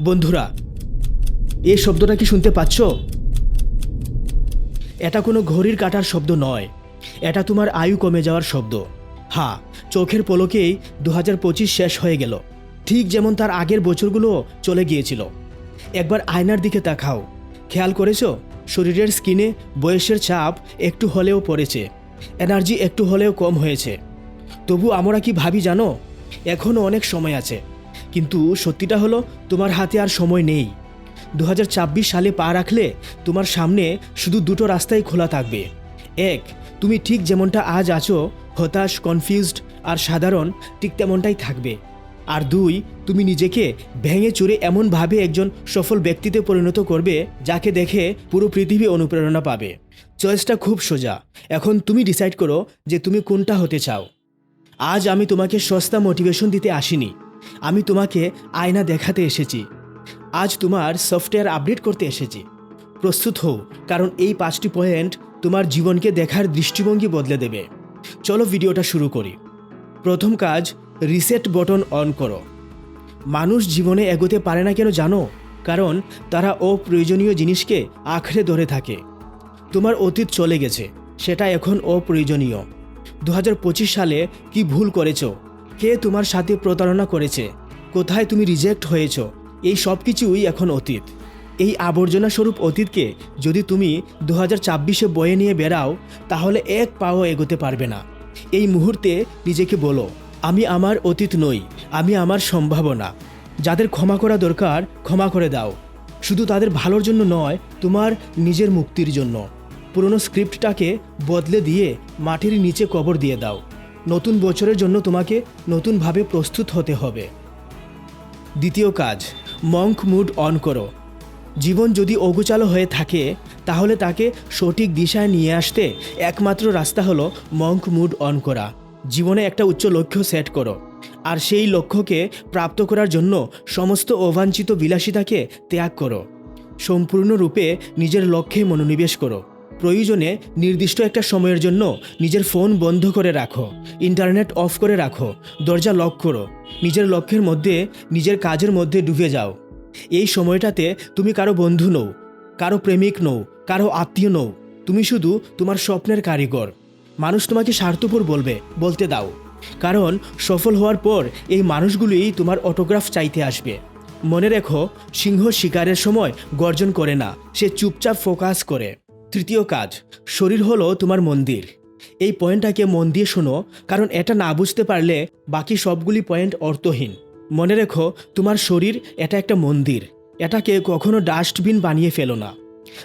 বন্ধুরা এই শব্দটা কি শুনতে পাচ্ছ? এটা কোনো ঘড়ির কাটার শব্দ নয়। এটা তোমার আয়ু কমে যাওয়ার শব্দ। হ্যাঁ চোখের পলকেই দু হাজার পঁচিশ শেষ হয়ে গেল। ঠিক যেমন তার আগের বছরগুলো চলে গিয়েছিল। একবার আয়নার দিকে তাকাও। খেয়াল করেছ? শরীরের স্কিনে বয়সের চাপ একটু হলেও পড়েছে। এনার্জি একটু হলেও কম হয়েছে। তবু আমরা কি ভাবি জানো? এখনও অনেক সময় আছে। কিন্তু সত্যিটা হলো, তোমার হাতে আর সময় নেই। দু হাজার ছাব্বিশ সালে পা রাখলে তোমার সামনে শুধু দুটো রাস্তাই খোলা থাকবে। এক, তুমি ঠিক যেমনটা আজ আছো, হতাশ কনফিউজড আর সাধারণ, ঠিক তেমনটাই থাকবে। আর দুই, তুমি নিজেকে ভেঙে চুরে এমনভাবে একজন সফল ব্যক্তিতে পরিণত করবে, যাকে দেখে পুরো পৃথিবী অনুপ্রেরণা পাবে। চয়েসটা খুব সোজা। এখন তুমি ডিসাইড করো যে তুমি কোনটা হতে চাও। আজ আমি তোমাকে সস্তা মোটিভেশন দিতে আসিনি। আমি তোমাকে আয়না দেখাতে এসেছি। আজ তোমার সফটওয়্যার আপডেট করতে এসেছি। প্রস্তুত হও, কারণ এই পাঁচটি পয়েন্ট তোমার জীবনকে দেখার দৃষ্টিভঙ্গি বদলে দেবে। চলো ভিডিওটা শুরু করি। প্রথম কাজ, রিসেট বটন অন করো। মানুষ জীবনে এগোতে পারে না কেন জানো? কারণ তারা অপ্রয়োজনীয় জিনিসকে আঁকড়ে ধরে থাকে। তোমার অতীত চলে গেছে, সেটা এখন অপ্রয়োজনীয়। দু হাজার পঁচিশ সালে কি ভুল করেছ? কে তোমার সাথে প্রতারণা করেছে? কোথায় তুমি রিজেক্ট হয়েছো? এই সব কিছুই এখন অতীত। এই আবর্জনা স্বরূপ অতীতকে যদি তুমি দু হাজার ছাব্বিশে বয়ে নিয়ে বেরাও তাহলে এক পাও এগোতে পারবে না। এই মুহূর্তে নিজেকে বলো, আমি আমার অতীত নই, আমি আমার সম্ভাবনা। যাদের ক্ষমা করা দরকার, ক্ষমা করে দাও। শুধু তাদের ভালোর জন্য নয়, তোমার নিজের মুক্তির জন্য। পুরনো স্ক্রিপ্টটাকে বদলে দিয়ে মাটির নিচে কবর দিয়ে দাও। নতুন বছরের জন্য তোমাকে নতুনভাবে প্রস্তুত হতে হবে। দ্বিতীয় কাজ মঙ্ক মুড অন করো। জীবন যদি অগোচালো হয়ে থাকে, তাহলে তাকে সঠিক দিশায় নিয়ে আসতে একমাত্র রাস্তা হলো মঙ্ক মুড অন করা। জীবনে একটা উচ্চ লক্ষ্য সেট করো। আর সেই লক্ষ্যকে প্রাপ্ত করার জন্য সমস্ত অবাঞ্ছিত বিলাসিতাকে ত্যাগ করো। সম্পূর্ণরূপে নিজের লক্ষ্যে মনোনিবেশ করো। প্রয়োজনে নির্দিষ্ট একটা সময়ের জন্য নিজের ফোন বন্ধ করে রাখো, ইন্টারনেট অফ করে রাখো, দরজা লক করো, নিজের লক্ষ্যের মধ্যে, নিজের কাজের মধ্যে ডুবে যাও। এই সময়টাতে তুমি কারও বন্ধু নও, কারও প্রেমিক নও, কারও আত্মীয় নও, তুমি শুধু তোমার স্বপ্নের কারিগর। মানুষ তোমাকে স্বার্থপর বলবে, বলতে দাও। কারণ সফল হওয়ার পর এই মানুষগুলোই তোমার অটোগ্রাফ চাইতে আসবে। মনে রেখো, সিংহ শিকারের সময় গর্জন করে না, সে চুপচাপ ফোকাস করে। তৃতীয় কাজ, শরীর হলো তোমার মন্দির। এই পয়েন্টটাকে মন দিয়ে শোনো, কারণ এটা না বুঝতে পারলে বাকি সবগুলি পয়েন্ট অর্থহীন। মনে রেখো, তোমার শরীর এটা একটা মন্দির। এটাকে কখনো ডাস্টবিন বানিয়ে ফেলো না।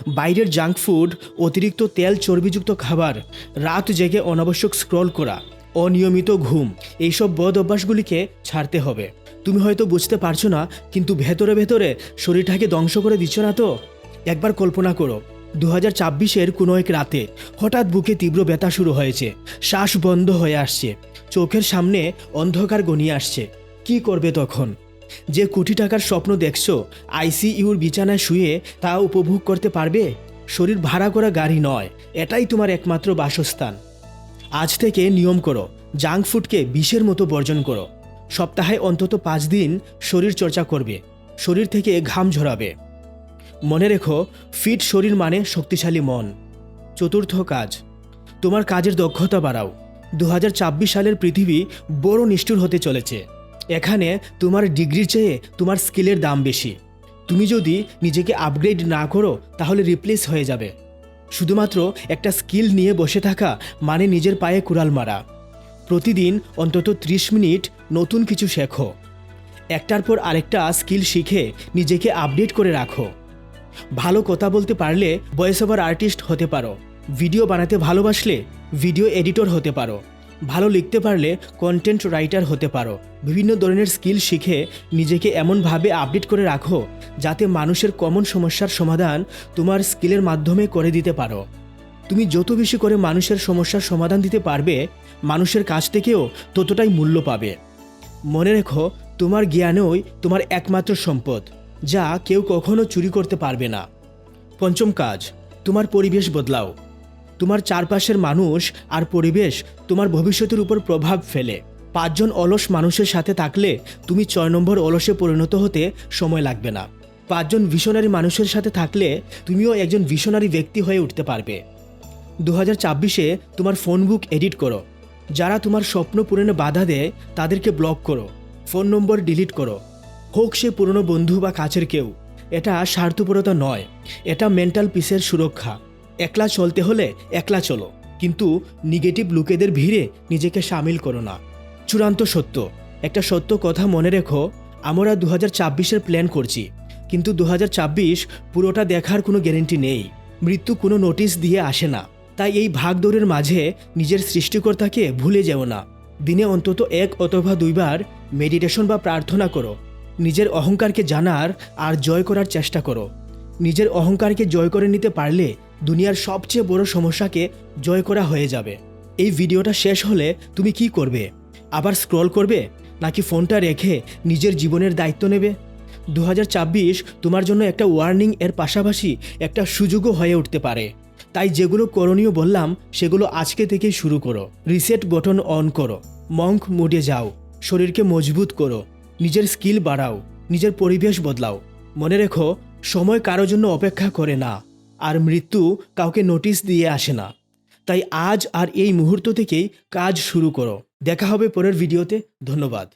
বাইরের জাঙ্ক ফুড, অতিরিক্ত তেল চর্বিযুক্ত খাবার, রাত জেগে অনাবশ্যক স্ক্রল করা, অনিয়মিত ঘুম, এইসব বদ অভ্যাসগুলিকে ছাড়তে হবে। তুমি হয়তো বুঝতে পারছ না, কিন্তু ভেতরে ভেতরে শরীরটাকে ধ্বংস করে দিচ্ছ না তো? একবার কল্পনা করো। দু হাজার ছাব্বিশের কোনো এক রাতে হঠাৎ বুকে তীব্র ব্যথা শুরু হয়েছে। শ্বাস বন্ধ হয়ে আসছে। চোখের সামনে অন্ধকার গনিয়ে আসছে। কি করবে তখন? যে কোটি টাকার স্বপ্ন দেখছ, আইসিইউর বিছানায় শুয়ে তা উপভোগ করতে পারবে? শরীর ভাড়া করা গাড়ি নয়, এটাই তোমার একমাত্র বাসস্থান। আজ থেকে নিয়ম করো, জাঙ্ক ফুডকে বিষের মতো বর্জন করো। সপ্তাহে অন্তত পাঁচ দিন শরীর চর্চা করবে। শরীর থেকে ঘাম ঝরাবে। মনে রেখো, ফিট শরীর মানে শক্তিশালী মন। চতুর্থ কাজ, তোমার কাজের দক্ষতা বাড়াও। দু হাজার ছাব্বিশ সালের পৃথিবী বড় নিষ্ঠুর হতে চলেছে। এখানে তোমার ডিগ্রির চেয়ে তোমার স্কিলের দাম বেশি। তুমি যদি নিজেকে আপগ্রেড না করো, তাহলে রিপ্লেস হয়ে যাবে। শুধুমাত্র একটা স্কিল নিয়ে বসে থাকা মানে নিজের পায়ে কুড়াল মারা। প্রতিদিন অন্তত ত্রিশ মিনিট নতুন কিছু শেখো। একটার পর আরেকটা স্কিল শিখে নিজেকে আপডেট করে রাখো। ভালো কথা বলতে পারলে ভয়েস ওভার আর্টিস্ট হতে পারো। ভিডিও বানাতে ভালোবাসলে ভিডিও এডিটর হতে পারো। ভালো লিখতে পারলে কন্টেন্ট রাইটার হতে পারো। বিভিন্ন ধরনের স্কিল শিখে নিজেকে এমনভাবে আপডেট করে রাখো যাতে মানুষের কমন সমস্যার সমাধান তোমার স্কিলের মাধ্যমে করে দিতে পারো। তুমি যত বেশি করে মানুষের সমস্যার সমাধান দিতে পারবে, মানুষের কাছ থেকেও ততটাই মূল্য পাবে। মনে রেখো, তোমার জ্ঞানই তোমার একমাত্র সম্পদ। যা কেউ কখনো চুরি করতে পারবে না। পঞ্চম কাজ, তোমার পরিবেশ বদলাও। তোমার চারপাশের মানুষ আর পরিবেশ তোমার ভবিষ্যতের উপর প্রভাব ফেলে। পাঁচজন অলস মানুষের সাথে থাকলে তুমি ছয় নম্বর অলসে পরিণত হতে সময় লাগবে না। পাঁচজন ভিশনারি মানুষের সাথে থাকলে তুমিও একজন ভিশনারি ব্যক্তি হয়ে উঠতে পারবে। দু হাজার তোমার ফোন বুক এডিট করো। যারা তোমার স্বপ্ন পূরণে বাধা দেয়, তাদেরকে ব্লক করো। ফোন নম্বর ডিলিট করো। হোক সে পুরনো বন্ধু বা কাছের কেউ, এটা স্বার্থপরতা নয়, এটা মেন্টাল পিসের সুরক্ষা। একলা চলতে হলে একলা চলো, কিন্তু নেগেটিভ লোকেদের ভিড়ে নিজেকে সামিল করো না। চূড়ান্ত সত্য, একটা সত্য কথা মনে রেখো, আমরা দু হাজার প্ল্যান করছি, কিন্তু দু হাজার ছাব্বিশ পুরোটা দেখার কোনো গ্যারেন্টি নেই, মৃত্যু কোনো নোটিশ দিয়ে আসে না। তাই এই ভাগদৌড়ের মাঝে নিজের সৃষ্টিকর্তাকে ভুলে যেও না। দিনে অন্তত এক অথবা দুইবার মেডিটেশন বা প্রার্থনা করো নিজের অহংকারকে জানার আর জয় করার চেষ্টা করো। নিজের অহংকারকে জয় করে নিতে পারলে দুনিয়ার সবচেয়ে বড় সমস্যাকে জয় করা হয়ে যাবে। এই ভিডিওটা শেষ হলে তুমি কি করবে? আবার স্ক্রল করবে? নাকি ফোনটা রেখে নিজের জীবনের দায়িত্ব নেবে? দু তোমার জন্য একটা ওয়ার্নিং এর পাশাপাশি একটা সুযোগও হয়ে উঠতে পারে। তাই যেগুলো করণীয় বললাম, সেগুলো আজকে থেকেই শুরু করো। রিসেট বটন অন করো। মঙ্ক মোডে যাও। শরীরকে মজবুত করো। নিজের স্কিল বাড়াও, নিজের পরিবেশ বদলাও। মনে রেখো, সময় কারও জন্য অপেক্ষা করে না, আর মৃত্যু কাউকে নোটিশ দিয়ে আসে না। তাই আজ আর এই মুহূর্ত থেকেই কাজ শুরু করো। দেখা হবে পরের ভিডিওতে ধন্যবাদ।